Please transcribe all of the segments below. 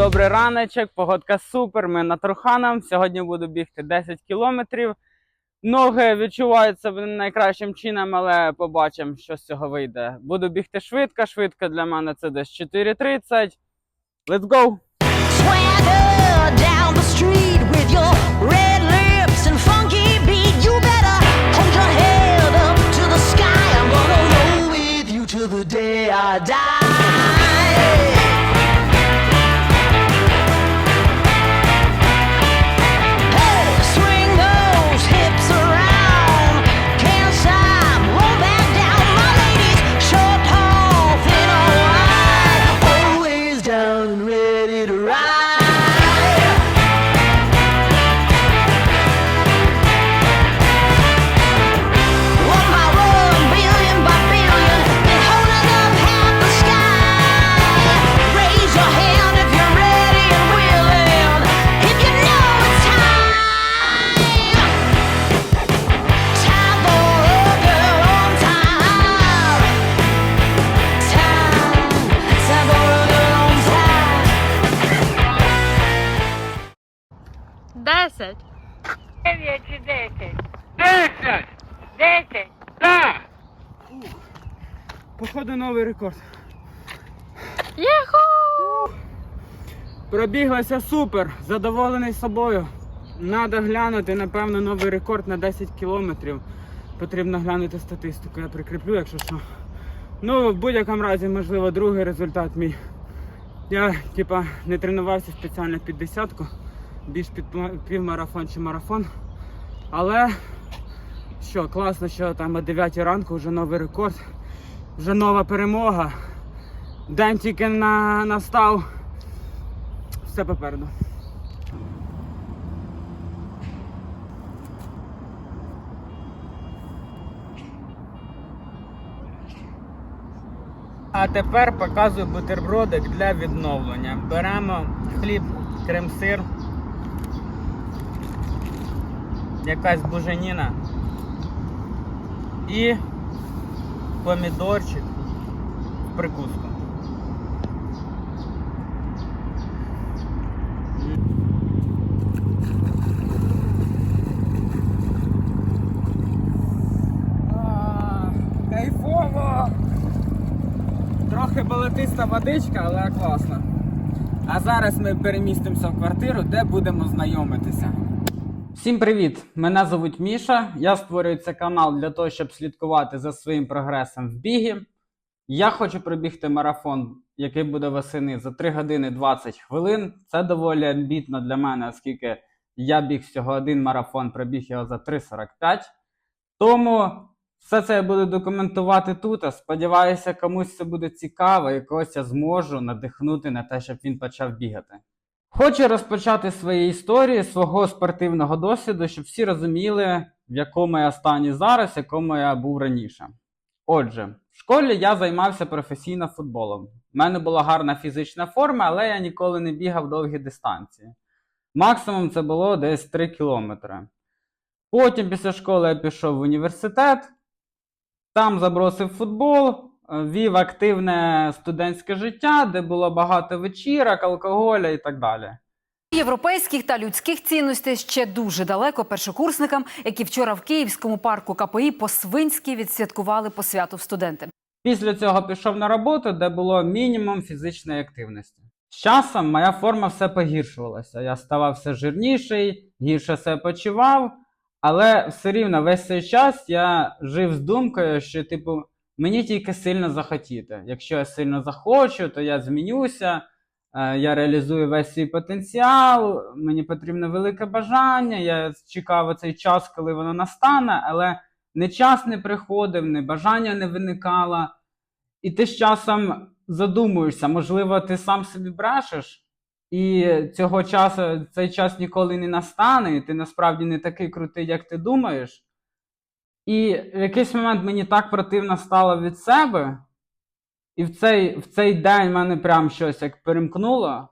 добрий раночок, погодка супер. Ми на Труханам. Сьогодні буду бігти 10 кілометрів. Ноги відчуваються найкращим чином, але побачимо, що з цього вийде. Буду бігти швидко. Швидко для мене це десь 4.30. Let's go! Down the street with 10. 9 чи 10. 10! 10! Так! Походу новий рекорд. Єху! Пробіглася супер, задоволений собою. Надо глянути, напевно, новий рекорд на 10 кілометрів. Потрібно глянути статистику, я прикріплю, якщо що. Ну, в будь-якому разі, можливо, другий результат мій. Я типа не тренувався спеціально під десятку більш під півмарафон чи марафон. Але що, класно, що там о 9 ранку вже новий рекорд, вже нова перемога. День тільки на, настав. Все попереду. А тепер показую бутербродик для відновлення. Беремо хліб, крем-сир, якась буженіна і помідорчик в прикуску. Кайфово! Трохи балатиста водичка, але класно. А зараз ми перемістимося в квартиру, де будемо знайомитися. Всім привіт! Мене звуть Міша. Я створюю цей канал для того, щоб слідкувати за своїм прогресом в бігі. Я хочу пробігти марафон, який буде восени за 3 години 20 хвилин. Це доволі амбітно для мене, оскільки я біг всього один марафон, пробіг його за 3.45. Тому все це я буду документувати тут. Сподіваюся, комусь це буде цікаво і когось я зможу надихнути на те, щоб він почав бігати. Хочу розпочати свої історії, свого спортивного досвіду, щоб всі розуміли, в якому я стані зараз, в якому я був раніше. Отже, в школі я займався професійно футболом. У мене була гарна фізична форма, але я ніколи не бігав довгі дистанції. Максимум це було десь 3 кілометри. Потім після школи я пішов в університет, там забросив футбол, вів активне студентське життя, де було багато вечірок, алкоголя і так далі. Європейських та людських цінностей ще дуже далеко першокурсникам, які вчора в Київському парку КПІ по-свинськи відсвяткували посвяту в студенти. Після цього пішов на роботу, де було мінімум фізичної активності. З часом моя форма все погіршувалася. Я ставав все жирніший, гірше себе почував, але все рівно весь цей час я жив з думкою, що, типу, мені тільки сильно захотіти. Якщо я сильно захочу, то я змінюся, е, я реалізую весь свій потенціал, мені потрібно велике бажання, я чекав цей час, коли воно настане, але не час не приходив, не бажання не виникало. І ти з часом задумуєшся, можливо, ти сам собі брешеш, і цього часу цей час ніколи не настане, і ти насправді не такий крутий, як ти думаєш. І в якийсь момент мені так противно стало від себе, і в цей, в цей день мене прям щось як перемкнуло.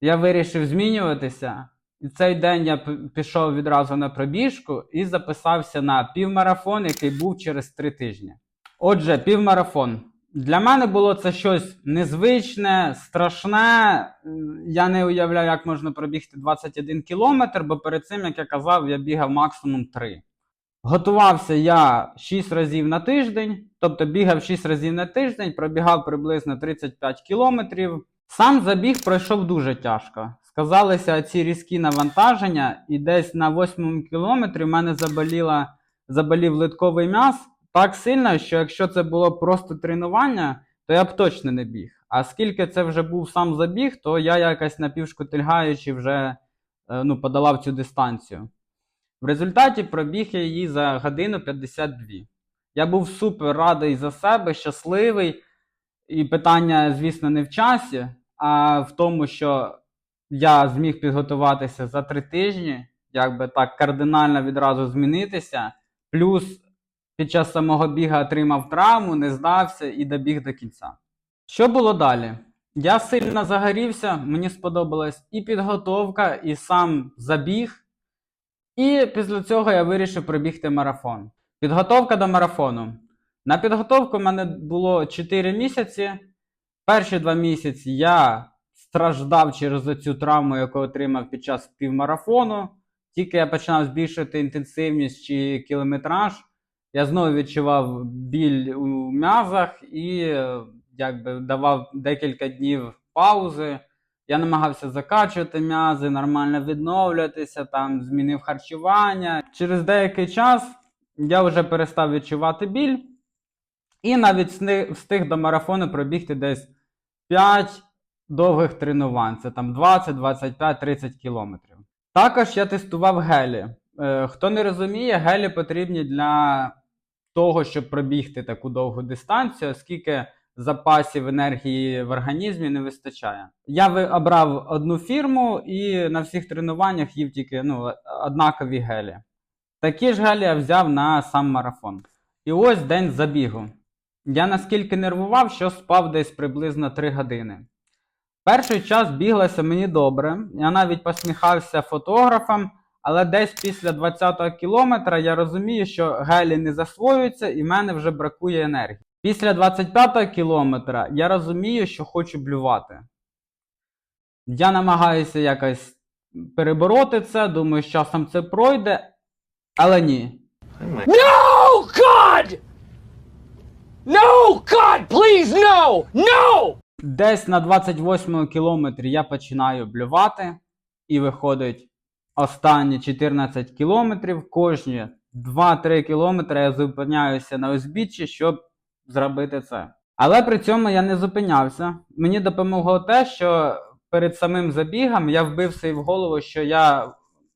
Я вирішив змінюватися. І цей день я пішов відразу на пробіжку і записався на півмарафон, який був через три тижні. Отже, півмарафон. Для мене було це щось незвичне, страшне. Я не уявляю, як можна пробігти 21 кілометр, бо перед цим, як я казав, я бігав максимум 3. Готувався я 6 разів на тиждень, тобто бігав 6 разів на тиждень, пробігав приблизно 35 кілометрів. Сам забіг пройшов дуже тяжко. Сказалися ці різкі навантаження, і десь на 8 кілометрі в мене заболіла, заболів литковий м'яз так сильно, що якщо це було просто тренування, то я б точно не біг. А оскільки це вже був сам забіг, то я якось напівшкотильгаючи вже е, ну, подолав цю дистанцію. В результаті пробіг я її за годину 52. Я був супер радий за себе, щасливий. І питання, звісно, не в часі, а в тому, що я зміг підготуватися за три тижні, якби так кардинально відразу змінитися. Плюс під час самого біга отримав травму, не здався і добіг до кінця. Що було далі? Я сильно загорівся, мені сподобалась і підготовка, і сам забіг. І після цього я вирішив пробігти марафон. Підготовка до марафону. На підготовку в мене було 4 місяці. Перші 2 місяці я страждав через цю травму, яку отримав під час півмарафону. Тільки я починав збільшувати інтенсивність чи кілометраж, я знову відчував біль у м'язах і е, якби давав декілька днів паузи. Я намагався закачувати м'язи, нормально відновлюватися, там змінив харчування. Через деякий час я вже перестав відчувати біль, і навіть встиг до марафону пробігти десь 5 довгих тренувань. Це там 20, 25, 30 кілометрів. Також я тестував гелі. Е, хто не розуміє, гелі потрібні для того, щоб пробігти таку довгу дистанцію, оскільки запасів енергії в організмі не вистачає. Я обрав одну фірму і на всіх тренуваннях їв тільки ну, однакові гелі. Такі ж гелі я взяв на сам марафон. І ось день забігу. Я наскільки нервував, що спав десь приблизно 3 години. Перший час біглося мені добре. Я навіть посміхався фотографам, але десь після 20-го кілометра я розумію, що гелі не засвоюються і в мене вже бракує енергії. Після 25-го кілометра я розумію, що хочу блювати. Я намагаюся якось перебороти це, думаю, з часом це пройде, але ні. No, God! No, God, please, no! No! Десь на 28 кілометрі я починаю блювати, і виходить останні 14 кілометрів. Кожні 2-3 кілометри я зупиняюся на узбіччі, щоб зробити це. Але при цьому я не зупинявся. Мені допомогло те, що перед самим забігом я вбив собі в голову, що я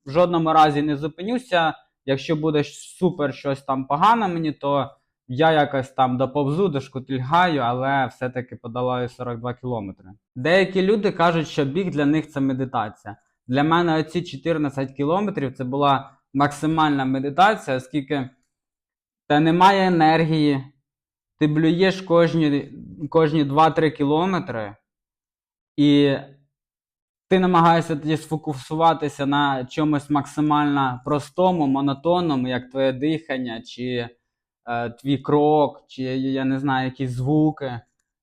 в жодному разі не зупинюся. Якщо буде супер щось там погано мені, то я якось там доповзу, дошкутильгаю, але все-таки подолаю 42 кілометри. Деякі люди кажуть, що біг для них це медитація. Для мене оці 14 кілометрів це була максимальна медитація, оскільки та немає енергії, ти блюєш кожні, кожні 2-3 кілометри, і ти намагаєшся тоді сфокусуватися на чомусь максимально простому, монотонному, як твоє дихання, чи е, твій крок, чи я не знаю, якісь звуки,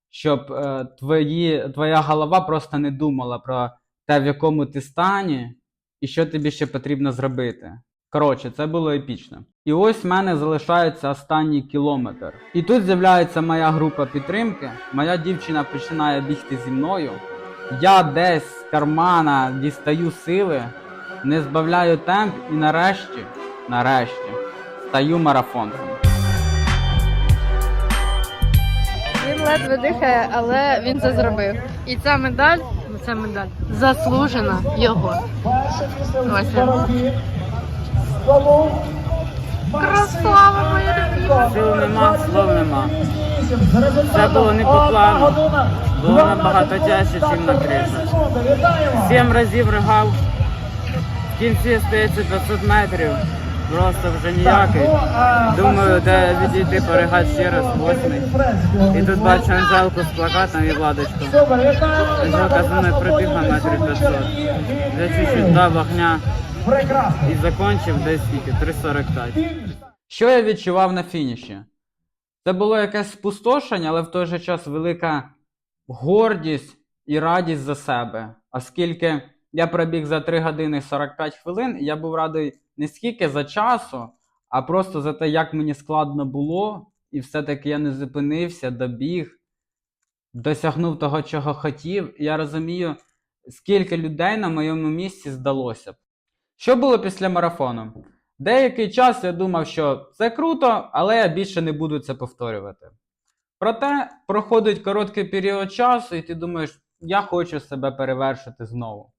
щоб е, твої, твоя голова просто не думала про те, в якому ти стані, і що тобі ще потрібно зробити. Коротше, це було епічно. І ось в мене залишається останній кілометр. І тут з'являється моя група підтримки. Моя дівчина починає бігти зі мною. Я десь з кармана дістаю сили, не збавляю темп і нарешті, нарешті, стаю марафонцем. Він ледве дихає, але він це зробив. І ця медаль, ця медаль заслужена його. Ось. Красава моя! Сил нема, слов нема. Це було не по плану. Було набагато тяжче, ніж на крижі. Сім разів ригав. В кінці стається 500 метрів. Просто вже ніякий. Думаю, де відійти поригати ще раз восьмий. І тут бачу Анжелку з плакатом і владочку. Анжелка за мною прибігла метрів 500. Я чуть-чуть дав вогня і закончив десь скільки? 3.45. Що я відчував на фініші? Це було якесь спустошення, але в той же час велика гордість і радість за себе. Оскільки я пробіг за 3 години 45 хвилин, і я був радий не скільки за часу, а просто за те, як мені складно було, і все-таки я не зупинився, добіг, досягнув того, чого хотів. І я розумію, скільки людей на моєму місці здалося б. Що було після марафону? Деякий час я думав, що це круто, але я більше не буду це повторювати. Проте проходить короткий період часу, і ти думаєш, я хочу себе перевершити знову.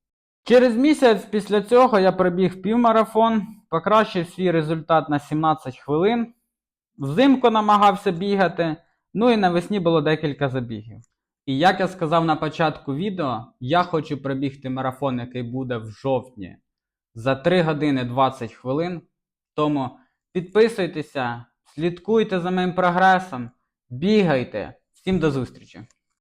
Через місяць після цього я пробіг півмарафон, покращив свій результат на 17 хвилин. Взимку намагався бігати, ну і навесні було декілька забігів. І як я сказав на початку відео, я хочу пробігти марафон, який буде в жовтні за 3 години 20 хвилин. Тому підписуйтеся, слідкуйте за моїм прогресом, бігайте. Всім до зустрічі!